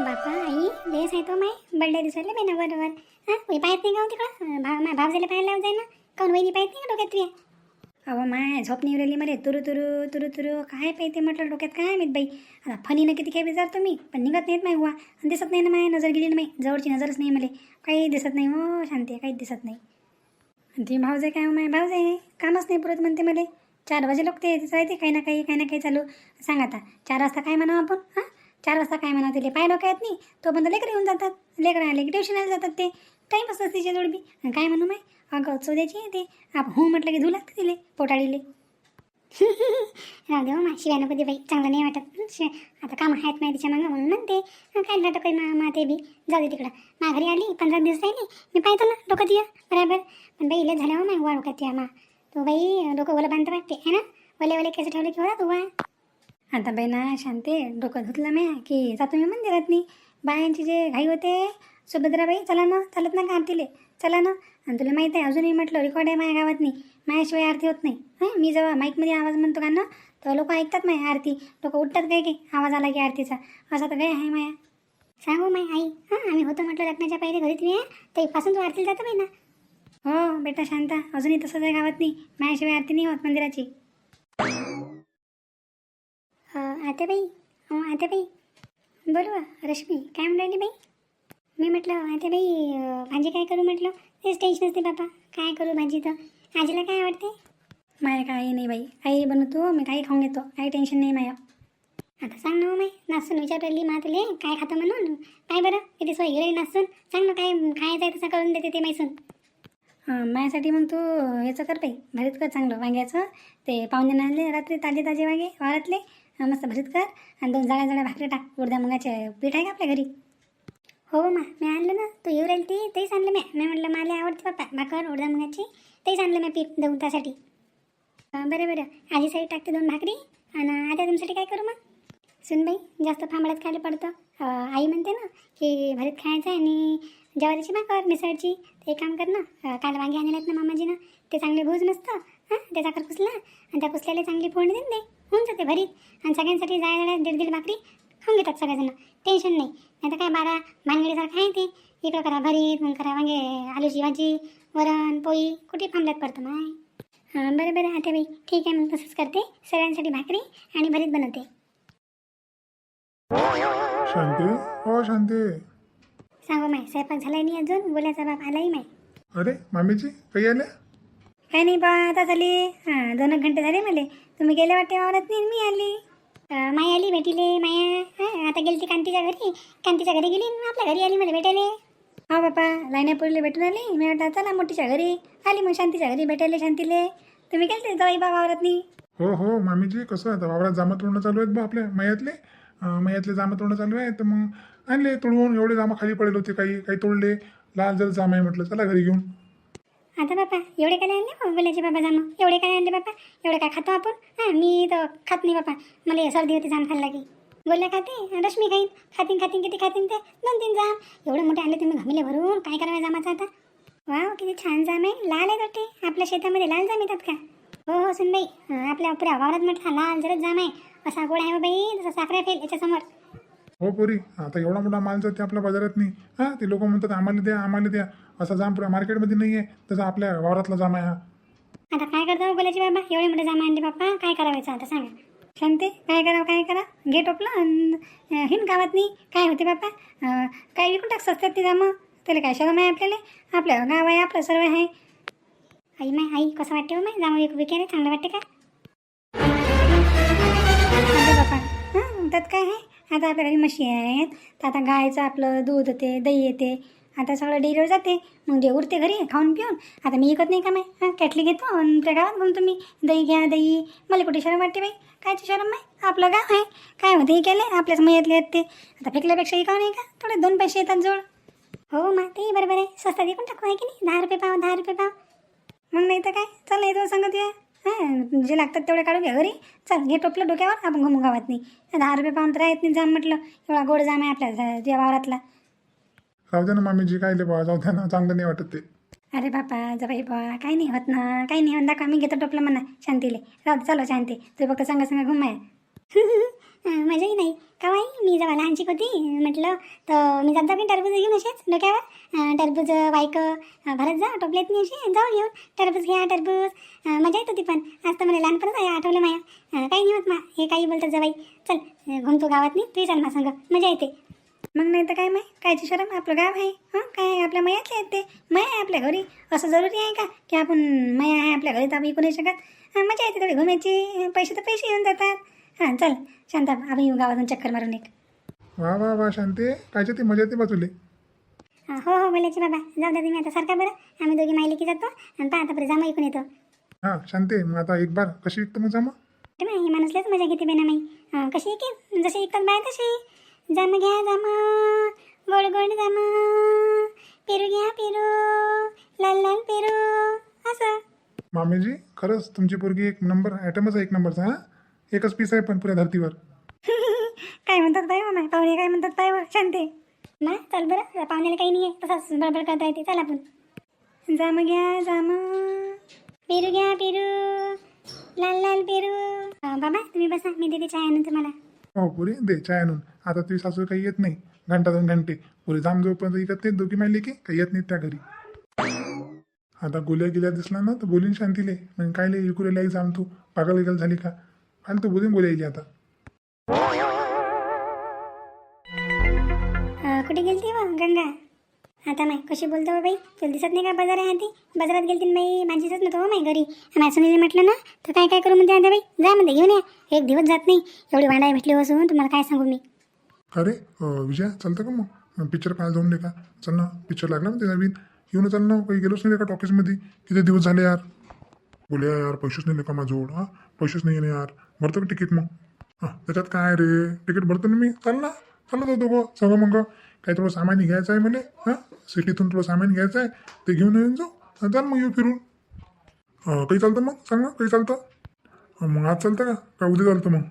बापा आई लेस आहे तो माय. बर्थडे दिसले मी नवर बरोबर. हां मी पाहत नाही का हो तिकडं? भाव माय भाव झाले पाहायला जाय ना. काऊन वहिनी पाहत नाही का डोक्यात तुया? अहो माय झोप नाही उरली मला तुरु तुरु तुरु तुरु. काय पाहिजे म्हटलं डोक्यात? काय माहीत बाई? आता फनीनं किती काय विचारतो मी. पण निघत नाहीत माय हुवा आणि दिसत नाही ना माय नजर गेली ना माई जवळची नजरच नाही मला. काही दिसत नाही हो शांती काहीच दिसत नाही. आणि ती भाऊजे काय हो माय? भाऊजे आहे. कामच नाही पुरत म्हणते मला. चार वाजे लोक ते राहते काही ना काही काही ना काही चालू. सांग आता चार वाजता काय म्हणावं आपण? हां? चार वाजता काय म्हणा तिले? पाय डोक्यात नाही. तोपर्यंत लेकरं येऊन जातात. लेकरं आले की ट्युशनला जातात ते. टाईम असतात तिच्या जोडबी. आणि काय म्हणू माय? अगं चोद्याची आहे ते. आपण हो म्हटलं की धू लागते तिले पोटाळीले. राहू दे हो मा शिवाय कधी बाई चांगलं नाही वाटत. शि आता कामं आहेत माहिती तिच्या मागं म्हणून म्हणते. काय नाटक आहे मा मा ते बी? जाऊ दे तिकडं. मा घरी आली पंधरा दिवस राहिली. मी पाहतो ना डोकं दिया बरोबर. पण बाई इले झाल्या हो मा वा डोक्यात या मा. तो बाई डोकं ओलं बांधतं वाटते. है ना? ओले ओले केस ठेवले की होता तू वा आता बहिणा शांते डोकं धुतलं म्या की जातो मी मंदिरात नाही बायांची जे घाई होते सुभद्राबाई चला ना चालत ना का आरतीले चला ना. आणि तुला माहीत आहे अजूनही म्हटलं रेकॉर्ड आहे माझ्या गावात नाही माझ्याशिवाय आरती होत नाही. हां मी जेव्हा माईकमध्ये आवाज म्हणतो का ना तर लोक ऐकतात माझ्या आरती. लोक उठतात काय की आवाज आला की आरतीचा. असा तर काय आहे माया? सांगू माय आई. हां आम्ही होतो म्हटलं लग्नाच्या पहिले घरी तुम्ही तेपासून तू आरतीला जातो बाई ना. हो बेटा शांता अजूनही तसंच आहे गावात नाही माझ्याशिवाय आरती नाही होत मंदिराची. आता बाई आता बाई बोलवा रश्मी काय म्हणाली बाई? मी म्हटलं आता बाई अं, भाजी काय करू म्हटलं? तेच टेन्शन असते बाबा. काय करू भाजी तर? आजीला काय आवडते? माया काही नाही बाई. काही बनवतो मी काही खाऊन घेतो. काही टेन्शन नाही माया. आता सांग ना हो माय नासून विचारली मा तुले काय खातं म्हणून? काय बरं किती सोय गेली नासून. सांग ना काय खायचं आहे तसं करून देते ते मैसून हं, माझ्यासाठी मग तू याचं कर बाई. भरीत कर चांगलं वांग्याचं. ते पाहुणे आणले रात्री ताजे ताजे वांगे वाळतले. मस्त भरीत कर. आणि दोन जाळ्या जाळ्या भाकरी टाक. उडद्या मुगाचे पीठ आहे का आपल्या घरी? हो मा मी आणलं ना. तू येऊ राहील ती तेच आणलं मी. मी म्हटलं मला आवडते बाप्पा भाकर उडद्या मुगाची. तेच आणलं मी पीठ देऊन त्यासाठी. बरं बरं. आजीसाठी टाकते दोन भाकरी. आणि आता तुमच्यासाठी काय करू मग? सुनबाई जास्त थांबळ्यात खायला पडतं. आई म्हणते ना की भरीत खायचं आहे आणि ज्वारीची भाकर मिसळची? ते एक काम कर ना काल वांगे आणले आहेत ना मामाजीनं ते चांगले भूज मस्त हां त्याचा कर कुसला आणि त्या कुसल्याला चांगली फोडणी देऊन दे होऊन जाते भरीत. आणि सगळ्यांसाठी जाय जाण्या दीड दीड भाकरी खाऊन घेतात सगळेजण टेन्शन नाही. नाही तर काय बारा भानगडीसारखं आहे ते इकडं करा भरीत मग करा वांगे आलूची भाजी वरण पोळी कुठे फांबल्यात पडतं माय. हां बरं बरं आता बाई ठीक आहे मग तसंच करते सगळ्यांसाठी भाकरी आणि भरीत बनवते. शांती हो शांती. सांगू माय स्वयंपाक झालाय नाही अजून? बोलायचा बाप आलाही माय. अरे मामीजी काही आल्या काही नाही बा आता झाले. हां दोन एक घंटे झाले मला. तुम्ही गेले वाटते वावरात नाही मी आली. अं, माय आली भेटीले माया. हां आता गेली ती कांतीच्या घरी. कांतीच्या घरी गेली आणि आपल्या घरी आली मला भेटायले. हा बापा लाईनापूरला भेटून आली. मी वाटतं चला मोठीच्या घरी. आली मग शांतीच्या घरी भेटायला शांतीले. तुम्ही गेलते जाई बा वावरात नाही? हो हो मामीजी कसं आता? वावरात जामा तोडणं चालू आहेत बा आपल्या. मयातले? अं, मयातले जामा तोडणं चालू आहे तर मग आणले तोडवून एवढे जामा खाली पडले होते काही काही तोडले. लाल जर जामा आहे म्हटलं चला घरी घेऊन. आता बापा एवढे काय आणले? हो, बोलायचे बाबा जाम एवढे काय आणले बापा एवढे काय खातो आपण? हां मी तर खात नाही बापा मला सर्दी होती जाम खायला की बोलल्या खाते. रश्मी खाईन. खातीन खातीन किती खातीन ते? दोन तीन जाम एवढे मोठे आणले तुम्ही घमिले भरून. काय करावं जामाचं आता? वा किती छान जाम आहे. लाल आहे ते आपल्या शेतामध्ये लाल जाम येतात का? हो हो सुनबाई. आपल्या पुऱ्या वावरात म्हटलं लाल जरच जाम आहे. असा गोड आहे हो बाई. जसा साखरे फेल याच्यासमोर. हो पोरी आता एवढा मोठा माल जाते आपल्या बाजारात नाही. हां ते लोक म्हणतात आम्हाला द्या आम्हाला द्या. असा जाम पुरा मार्केटमध्ये नाही आहे तसा आपल्या वावरातला जाम आहे हा. आता काय करतो बोलायची बाबा? एवढे मोठे जाम आणले बाप्पा काय करायचं आता सांगा. शांते काय करा काय करा? घे टोपलं आणि हिन गावात नाही. काय होते बाप्पा? काय विकून टाक सस्त्यात ते जामं त्याला काय शरम आहे आपल्याला? आपलं गाव आहे आपलं सर्व आहे. आई माय आई कसं वाटते हो माय? जामं विकू विकायला चांगलं वाटते का? अरे हां त्यात काय आहे? आता आपल्याकडे म्हशी आहेत. तर आता गायचं आपलं दूध येते दही येते आता सगळं डेअरीवर जाते. मग जे उरते घरी खाऊन पिऊन. आता मी विकत नाही का माय? हां कॅटली घेतो आणि त्या गावात म्हणून तुम्ही. दही घ्या दही. मला कुठे शरम वाटते बाई? कायची शरम नाही आपलं गाव आहे. काय होतं हे केले आपल्याच मयातले आहेत ते. आता फेकल्यापेक्षा इकाव नाही का? थोडे दोन पैसे येतात जोड हो मा ते बरोबर आहे. स्वस्तात विकून टाकू आहे की नाही? दहा रुपये पाव दहा रुपये पाव. मग नाही तर काय? चल येतो सांगत या. हां जे लागतात तेवढे काढून घ्या घरी. चल घे टोपलं डोक्यावर आपण घुमू गावात नाही. दहा रुपये पाहून तर आहेत नाही जाम म्हटलं. एवढा गोड जाम आहे आपल्या झ- या वावरातला. राहू द्या ना मामीजी काय ले बा जाऊ द्या ना चांगलं नाही वाटत ते. अरे बापा जबाई बा काही नाही होत ना काही नाही होत. दाखवा मी घेतो टोपलं म्हणा शांतीले. राहू चलो शांती. तू फक्त सांगा सांगा घुमाय. मजाही नाही. का बाई? मी जेव्हा लहानची होती म्हटलं तर मी जात जाऊ टरबूज घेऊन असेच डोक्यावर. टरबूज वाईक भरत जा टोपल्यात मी असे जाऊ घेऊन. टरबूज घ्या टरबूज. मजा येत होती पण आज तर मला लहानपणच आहे आठवलं माया. काही नाही होत मा हे काही बोलतात जवाई चल घुमतो गावात नाही तू चाल मा मजा येते. मग नाही तर काय माय? कायची शरम? आपलं गाव आहे. हां? काय आपल्या मयातले आहेत ते. मया आहे आपल्या घरी. असं जरुरी आहे का? की आपण मया आहे आपल्या घरी तर आपण विकू नाही शकत? हां मजा येते थोडी घुमायची. पैसे तर पैसे येऊन जातात. हां चल. शांत आपण येऊ गावातून चक्कर मारून एक. वा वा वा शांते. कायच्या ती मजा येते बाजूले हा, हो बोलायची बाबा. जाऊ द्या तुम्ही आता सारखा बरं. आम्ही दोघी मायली की जातो. आणि पाहता बरं जामा ऐकून येतो. हां शांते. मग आता एक बार कशी विकतं मग जामा? ही माणूसलेच मजा घेते बेना माई. कशी की जशी ऐकतात बाय तशी. जाम घ्या जाम गोड गोड जाम. पेरू घ्या पेरू लाल लाल पेरू असं. मामेजी खरंच तुमची पोरगी एक नंबर ॲटमच आहे एक नंबरचा हां? एकच पीस आहे पण पुऱ्या धरतीवर. काय म्हणतात बाय मामा? पाहुणे काय म्हणतात वर? शांते. ना चल बरं. पाहुण्याला काही नाही आहे तसाच बडबड करता येते. चल आपण. जाम घ्या जाम पेरू घ्या पेरू लाल लाल पेरू. अं, बाबा तुम्ही बसा. मी देते चाय आणून तुम्हाला. हो पुरी. दे चाय आणून. आता तुझी सासू काही येत नाही. घंटा दोन घंटे. पुरी जाम जोपर्यंत इकत नाही दोघी माहिली की काही येत नाहीत त्या घरी. आता गोल्या गेल्या दिसला ना तर बोलीन शांतीले. म्हणजे काय लय इकुरेला जाम तू? पागल विगल झाली का? फालतू बोलीन गोल्या गेली आता. कुठे गेलती व? गंगा? आता माय कशी बोलतो बाई? तुला दिसत नाही का बाजार आहे ती बाजारात गेलती बाई माझी दिसत नव्हतं हो माय घरी. आणि सुनील म्हटलं ना तर काय काय करू म्हणते आता बाई? जा म्हणते घेऊन या. एक दिवस जात नाही. एवढी भांडाय भेटली असून तुम्हाला काय सांगू मी? अरे विजय विजया चालतं का मग? पिक्चर पाहायला जाऊन दे का चल ना पिक्चर लागला ना ते नवीन. येऊन चाल ना काही गेलोच नाही का टॉकीजमध्ये किती दिवस झाले यार? बोले यार पैसेच नाही का माझ्याजवळ. हां पैसेच नाही आहे ना यार. भरतो का तिकीट मग? हां त्याच्यात काय रे? तिकीट भरतो ना मी. चाल ना चाललं जाऊ दोघं सगळं मग. काही थोडं सामान घ्यायचं आहे मला हां सिटीतून थोडं सामान घ्यायचं आहे. ते घेऊन येऊन जाऊ. चाल मग येऊ फिरून. काही चालतं मग? सांग ना काही चालतं? मग आज चालतं का? का उद्या चालतं मग?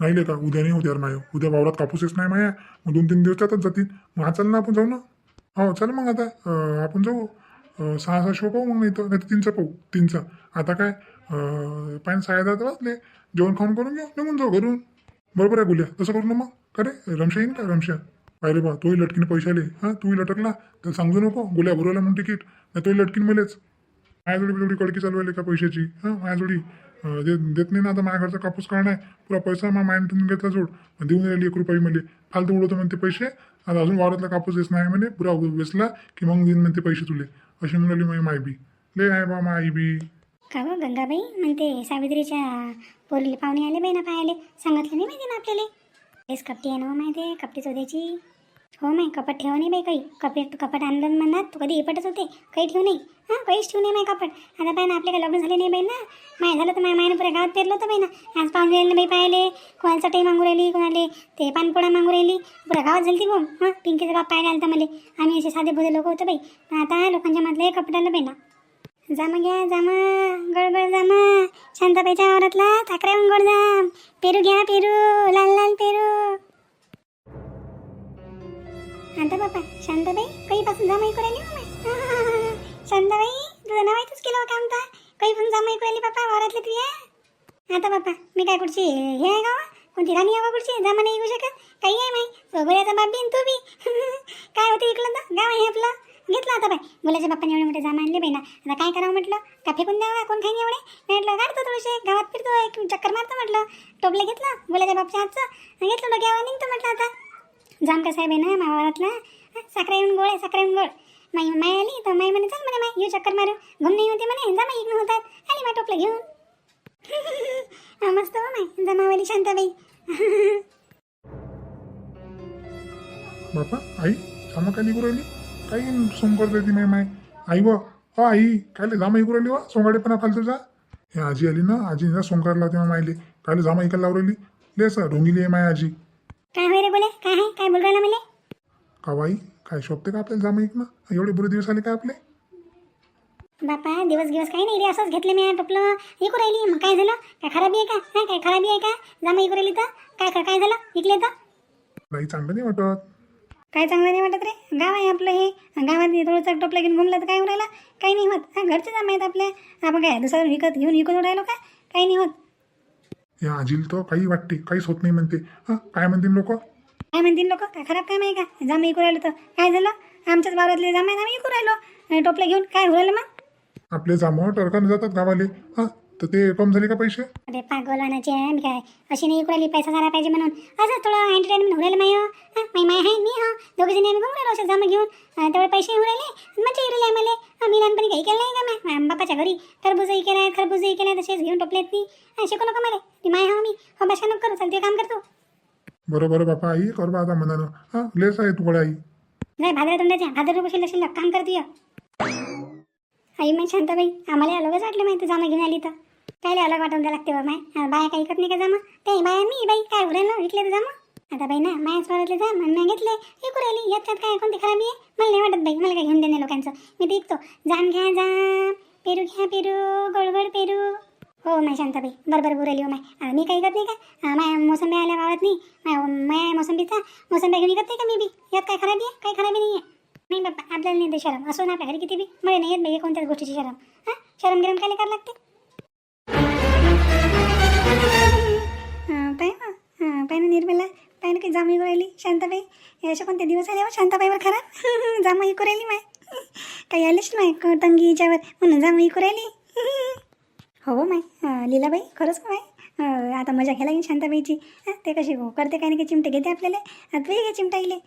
नाही ले का उद्या नाही होत यार माया उद्या वावरात कापूसच नाही माया. मग दोन तीन दिवस त्यातच जातील. मग हा चाल ना आपण जाऊ ना. हो चल मग आता. अं, आपण जाऊ. अं, सहा सहा शो पाहू मग नाही तर नाही तर तीनचा पाहू. तीनचं. आता काय? अं, पाच साडे दहा तर वाजले. जेवण खाऊन करून घेऊ. निघून जाऊ घरून. बरोबर आहे गुल्या. तसं करू ना मग. का रे? रमशा येईन का? रमशा? पाहिले बा तोही लटकीने पैसे आले. हां तूही लटकला. तर सांगू नको. गुल्या भरवला म्हणून तिकीट. नाही तोही लटकीन मलेच. माझ्याजोडी एवढी कडकी चालू आली का पैशाची? हां माझ्याजोडी देत देत नाही ना आता माझ्या घरचा कापूस काढणार पुरा पैसा मा मायनतून घेतला जोड देऊन राहिली एक रुपये मध्ये फालतू उडवतो म्हणते पैसे. आता अजून वावरातला कापूस देस नाही म्हणे. पुरा वेचला की मग देईन म्हणते पैसे तुले. अशी म्हणाली माझी माय बी ले आहे बा माई बी का गंगाबाई? म्हणते सावित्रीच्या पोरीले पाहुणे आले बाई ना पायाले सांगितलं नाही माहिती ना आपल्याला? तेच कपटी आहे ना हो माहिती आहे कपटी चोद्याची हो माय कपट ठेव नाही बाई काही. कपट कपट आणलं म्हणत तू कधी इपटच होते? काही ठेवू नाही. हां काहीच ठेवू नाही माय कपट आता पाय ना आपल्या काही लग्न झाले नाही बाई ना? माय झालं तर माय मायनं पुऱ्या गावात पेरलं होतं बाई ना. आज पाहुणे राहिले बाई पाहिले कोणाला चटई मागू राहिली कोणाले ते पानपोळा मागू राहिली. पुऱ्या गावात झाली ती बोम हां पिंकीचं बाप पाहायला आलं मला. आम्ही असे साधे बोधे लोक होते बाई. आता लोकांच्या मधले कपट आलं बाई ना. जामा घ्या जामा. गडबड जामा. शांताबाईच्या वावरातला ठाकरे गोड जाम. पेरू घ्या पेरू. लाल लाल पेरू. आता बापा शांताबाई कधीपासून जामा ऐकू राहिली हो शांताबाई तुझं नाव तूच केलं काम तर कधीपासून जामा ऐकू राहिली बापा वावरातली तू या. आता बापा मी काय कुठची हे आहे का कोणती राणी आहे कुठची? जामा नाही येऊ शकत? काही आहे माई. सोबळ्याचा बाप बी तू बी. काय होते इकलं तर? गाव आहे आपलं. घेतलं आता बाई. मुलाच्या बाप्पाने एवढे मोठे जामा आणले बाई ना. आता काय करावं म्हटलं? का फेकून द्यावा? कोण काही एवढे? म्हटलं काढतो थोडेसे. गावात फिरतो. एक चक्कर मारतो म्हटलं. टोपलं घेतलं मुलाच्या बापच्या हातचं. घेतलं डोक्यावर निघतो म्हटलं आता. जामका साहेब आहे ना मावारातला साखरा येऊन गोळ आहे साखरा येऊन गोळ. माई माय आली तर माई म्हणे चल म्हणे माय येऊ चक्कर मारू. घुम नाही होते म्हणे जा माई इकडून होतात. आली माय टोपलं घेऊन. हा, मस्त हो माय जमावाली शांताबाई. बापा आई जामा काय निघू राहिली? काही सोमकर देते नाही माय आई व हो आई काय जामा ऐकू राहिली वा? सोंगाडेपणा फालतूचा हे आजी आली ना आजी ना लावते मग मायले काय जामा ऐकायला लावलेली ले सर ढोंगिली आहे माय आजी. काय होय रे बोले? काय आहे? काय बोल राहिला मला कावाई काय शोभते का आपल्याला जामा ऐकणं एवढे बुरे दिवस आले का आपले? बापा दिवस दिवस काही नाही रे असंच घेतलं मी टोपलं. इकू राहिली मग काय झालं? काय खराबी आहे का? हा काय खराबी आहे का? जामा इकू राहिली तर? काय काय काय झालं? इकले तर? नाही चांगलं नाही वाटत. काय चांगलं नाही वाटत रे? गाव आहे आपलं हे. गावात थोडंसं टोपलं घेऊन घुमलं तर काय राहिला काही नाही होत. हा घरचे जाम आहेत आपल्या आपण काय दुसरं विकत घेऊन विकून राहिलो का? काही नाही होत. या आजीला तर काही वाटते काहीच होत नाही म्हणते. हां काय म्हणतील लोक? काय म्हणतील लोक? काय खराब काम आहे का? जाम इकू राहिलो तर. काय झालं? आमच्याच वावरातले जाम आहे आम्ही इकू राहिलो. आणि टोपलं घेऊन काय होईल मग? आपले जामं टरकानं जातात गावाले. हां तर ते कम झाले का पैसे? अरे पागल वानाची आहे मी काय? अशी नाही इकू राहिली पैसा झाला पाहिजे म्हणून. असं थोडं एंटरटेनमेंट राहिलं माय माय आहे मी हा दोघे जण आम्ही राहिलो असे जाम घेऊन तेवढे पैसे येऊ राहिले. मजा येऊ राहिली आम्हाला. हा, मी लहानपणी काही केलं नाही का मॅम बापाच्या घरी? टरबूजही केलं आहे खरबूजही केलं आहे तसेच घेऊन टोपलेत ती. शिकू नका मला. ती माय हा मी. हो भाषा नको करू. चालते काम करतो बरं बरं बापा आई कर बा आता मनानं. हां लेस आहे तुकडे आई. नाही भाद्रा तोंडाच्या. भाद्र शिल्लक शिल्लक. काम करते आई माय शांताबाई आम्हाला अलगच वाटलं माहिती जामा घेऊन आली तर. कायले अलग वाटून द्या लागते बा माय. बाया काही करत नाही का जामा? ते बाया मी बाई काय उरेल ना विकले तर जामा? आता बाई ना माया स्वरातले जा म्हणून घेतले. हे त्यात काय? कोणती खराबी आहे? मला नाही वाटत बाई. मला काय घेऊन देणे लोकांचं? मी ते ऐकतो. जाम घ्या जाम. पेरू घ्या पेरू. गोड गोड पेरू. हो माय शांताबाई. बरोबर बोलली हो माय. मी काही करत नाही का? माय माया मोसंबी आल्या वावरात नाही. माया माया मोसंबीचा मोसंबी घेऊन करते का मी बी? यात काय खराबी आहे? काही खराबी नाही आहे नाही बाप्पा आपल्याला नाही ते शरम. असो ना आपल्या घरी किती बी. मला नाही येत बाई कोणत्याच गोष्टीची शरम. हां? शरम गिरम काय करायला लागते? पाय ना. पाय ना निर्मला. काय ना काही जाम इकू राहिली शांताबाई हे असे कोणते दिवस आले हो शांताबाईवर खरा जाम इकू राहिली माय काही आलीच नाही क- तंगी हिच्यावर म्हणून जाम इकू राहिली हो माय लीलाबाई खरंच का माय आता मजा घ्यायला येईल शांताबाईची ते कशी करते काही ना काही चिमटे घेते आपल्याला आता घे चिमटा चिमटाईले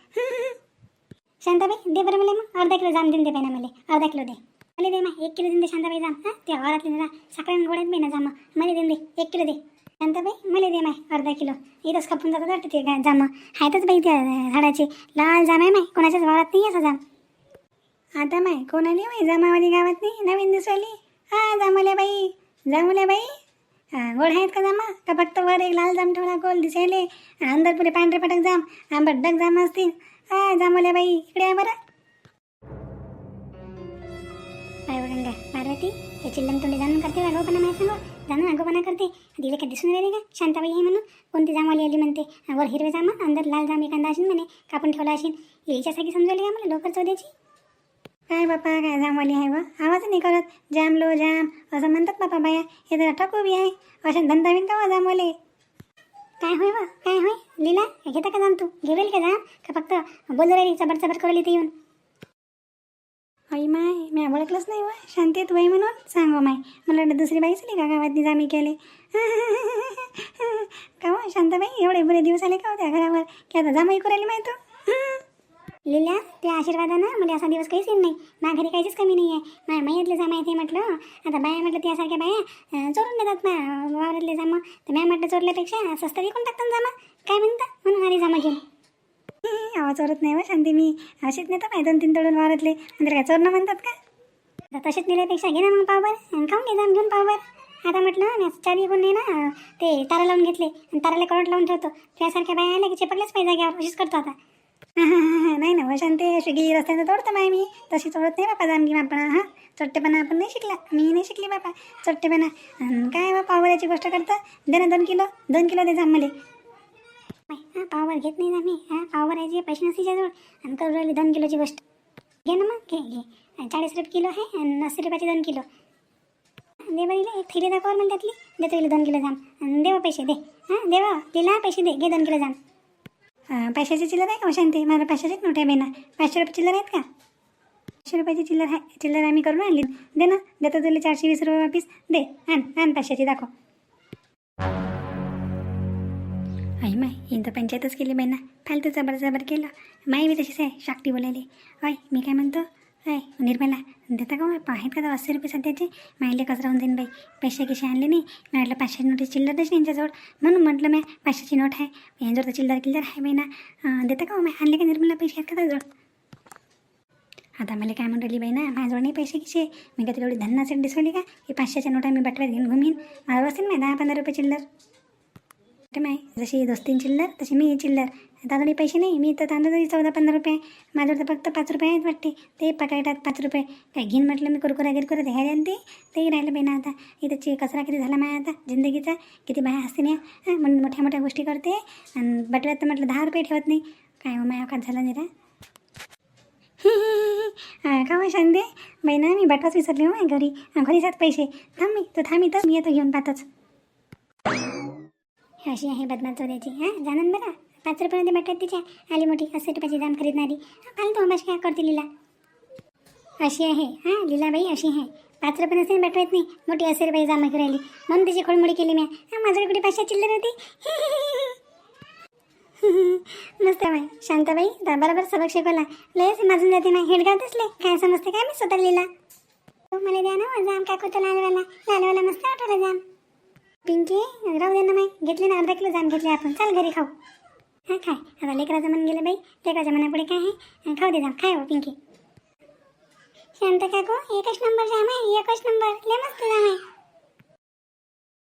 शांताबाई दे बरं मला मग अर्धा किलो जाम देऊन दे पाहिजे मला अर्धा किलो दे मला दे मग एक किलो देऊन दे शांताबाई जाम हां त्या घरातले जरा सकाळी गोड्यात बी ना जाम मला देऊन दे एक किलो दे शांताबाई मला दे माय अर्धा किलो. इथंच खपून जातात वाटतं ते काय जाम. आहेतच बाई त्या झाडाचे. लाल जाम आहे माय कोणाच्याच वावरात नाही असा जाम. आता माय कोणाली माय? जामावाली गावात नाही? नवीन दिसवाली हा जामल्या बाई. जामल्या बाई? गोड आहेत का जामा? का फक्त वर एक लाल जाम ठेवला गोल दिसायले? अंदर पुढे पांढरे पटक जाम. आंबट डग जाम असतील. हा जामवल्या बाई इकडे आहे बरं. काय गंगा पार्वती हे चिल्लम तोंडी जाणून करते पण नाही सांगू जाणून अगोपणा करते। तिला काय दिसून राहिले का शांताबाई आहे म्हणून कोणती जामवाली आली म्हणते वर हिरवे जामा अंदर लाल जाम एखादा असेल म्हणे कापून ठेवला असेल याच्यासाठी समजवली का मला लोकर चौद्याची काय बापा काय जामवाली आहे व। आवाज़ नाही करत। जाम लो जाम। असं म्हणतात बापा बाया हे तर ठकू बी आहे अशा धंदा बिन का व जामवाले काय होय व? काय होय? लीला घेता का जाम तू? घेवेल का जाम? का फक्त बोलू राहिली चबड चबड करू ते येऊन? आई माय मी ओळखलंच नाही व. शांतीत वय म्हणून. सांग माय मला वाटलं दुसरी बाई झाली का गावात जामी केले? का हो शांताबाई एवढे बरे दिवस आले का हो त्या घरावर? की आता जामाई करायला माहिती लिल्या त्या आशीर्वादानं मला असा दिवस काहीच येत नाही. माझ्या घरी काहीच कमी नाही आहे माझ्या मैयातले जामा आहे ते म्हटलं. आता बाया म्हटलं त्यासारख्या बाया चोरून देतात मा वावरातले जामा. तर म्या म्हटलं चोरल्यापेक्षा स्वस्त विकून टाकतात जामा. काय म्हणता? म्हणून आली जामा घेऊन. आवाज चोरत नाही व शांती मी अशीच तर पाय दोन तीन तोडून वावरातले. म्हणजे काय चोरणं म्हणतात का? आता तसेच नेल्यापेक्षा घे ना मग पावभर आणि खाऊन घे जाऊन घेऊन पावभर. आता म्हटलं मी चार पण नाही ना ते तारा लावून घेतले आणि ताराला करंट लावून ठेवतो. त्यासारख्या बाया आल्या की चिपकल्याच पाहिजे जाग्यावर अशीच करतो आता. नाही ना हो शांती शिगी रस्त्यानं तोडतो बाय मी. तशी तोडत नाही बापा जाणगी आपण हां? चट्टेपणा आपण नाही शिकला मी नाही शिकली बापा चट्टेपणा. काय बा पावऱ्याची गोष्ट करता? दे ना दोन किलो दोन किलो दे जाम मला हा पावर घेत नाही ना मी आहे जे पैसे नसतीच्याजवळ आणि करू राहिली दोन किलोची गोष्ट. घे ना मग घे घे. चाळीस रुपये किलो आहे आणि अस्सी रुपयाचे दोन किलो. दे बरं एक थैली दाखवा मग त्यातली देतो हिला दोन किलो जाम. आणि देवा पैसे दे. हां देवा दिला पैसे दे. घे दोन किलो जाम. पैशाची चिल्लर आहे का शांती मला पैशाचीच नोट आहे बेना पाचशे रुपये चिल्लर आहेत का? पाचशे रुपयाची चिल्लर आहे चिल्लर आम्ही करून आणली. दे ना देतो तुला चारशे वीस रुपये वापीस दे आण आण पाचशेची दाखव. आई माय हिंद पंचायतच केली बाई ना. फालतू जबर जबर केलं. माय मी तशीच आहे शाकटी बोलायली अय मी काय म्हणतो? अय निर्मला देता का मग आहेत का तर अस्सी रुपये सध्याचे? माईले कचरा राहून जाईन बाई? पैसे कसे आणले नाही मी म्हटलं पाचशे नोटी चिल्लरच नाही यांच्याजवळ? म्हणून म्हटलं मी पाचशेची नोट आहे. यांच्यावर तर चिल्लर किल्लर आहे बाई ना. देता का हो? मग आणले का निर्मला पैसे? आहेत का त्याजवळ? आता मला काय म्हणली बाई ना? माझ्याजवळ नाही पैसे किसे मी का तेवढी धन्नासाठी दिसवली का? की पाचशेच्या नोटा मी बटव्यात घेऊन घुमीन. माझं बसेल नाही दहा पंधरा रुपये चिल्लर. माय जशी दोस्तीन चिल्लर तशी मी चिल्लर. दादाने पैसे नाही मी तर तांदूळ तरी चौदा पंधरा रुपये. माझ्यावर तर फक्त पाच रुपये आहेत वाटते. ते पकायटात पाच रुपये. काय घेईन म्हटलं मी कुरकुरा गिरकुरा घ्यायला ते तेही राहिलं बेना आता. इथं ची कचरा किती झाला माया आता जिंदगीचा. किती बाया हसते नाही हां म्हणून मोठ्या मोठ्या गोष्टी करते. आणि बटव्यात तर म्हटलं दहा रुपये ठेवत नाही. काय हो माया अवकात झाला निरा का हो शांते बाई ना मी बटवाच विसरले हो माझ्या घरी. हा, घरी पैसे. थांब मी तू थांब इथं. मी येतो घेऊन पाहतच. अशी आहे बदमाश चोऱ्याची. हां जाणून बरं पाच रुपयामध्ये भेटतात तिच्या आली मोठी. अस्सी रुपयाची दाम खरीदणारी. तू हमाश काय करते लीला? अशी आहे. हां लिलाबाई अशी आहे. पाच रुपये नसेल भेटवत नाही. मोठी अस्सी रुपये जामा राहिली. म्हणून तिची खोडमोडी केली मी हां माझ्याकडे कुठे पाचशे चिल्लर होती? मस्त बाई. शांताबाई बरोबर सबक शिकवला. लयच माझून जाते ना हेडगाव दिसले काय समजते काय मी स्वतः लिहिला हो, मला द्या ना जाम काय करतो लालवाला. लालवाला मस्त वाटवला जाम. पिंकी राहू दे ना माई घेतले ना अर्धा किलो जाम घेतले आपण. चल घरी खाऊ. हा काय आता लेकराचं मन गेलं बाई. लेकराच्या मनापुढे काय आहे? खाऊ दे जाम. काय हो पिंकी. शांत काकू एकच नंबर जाम आहे. एकच नंबर. लय मस्त जाम आहे.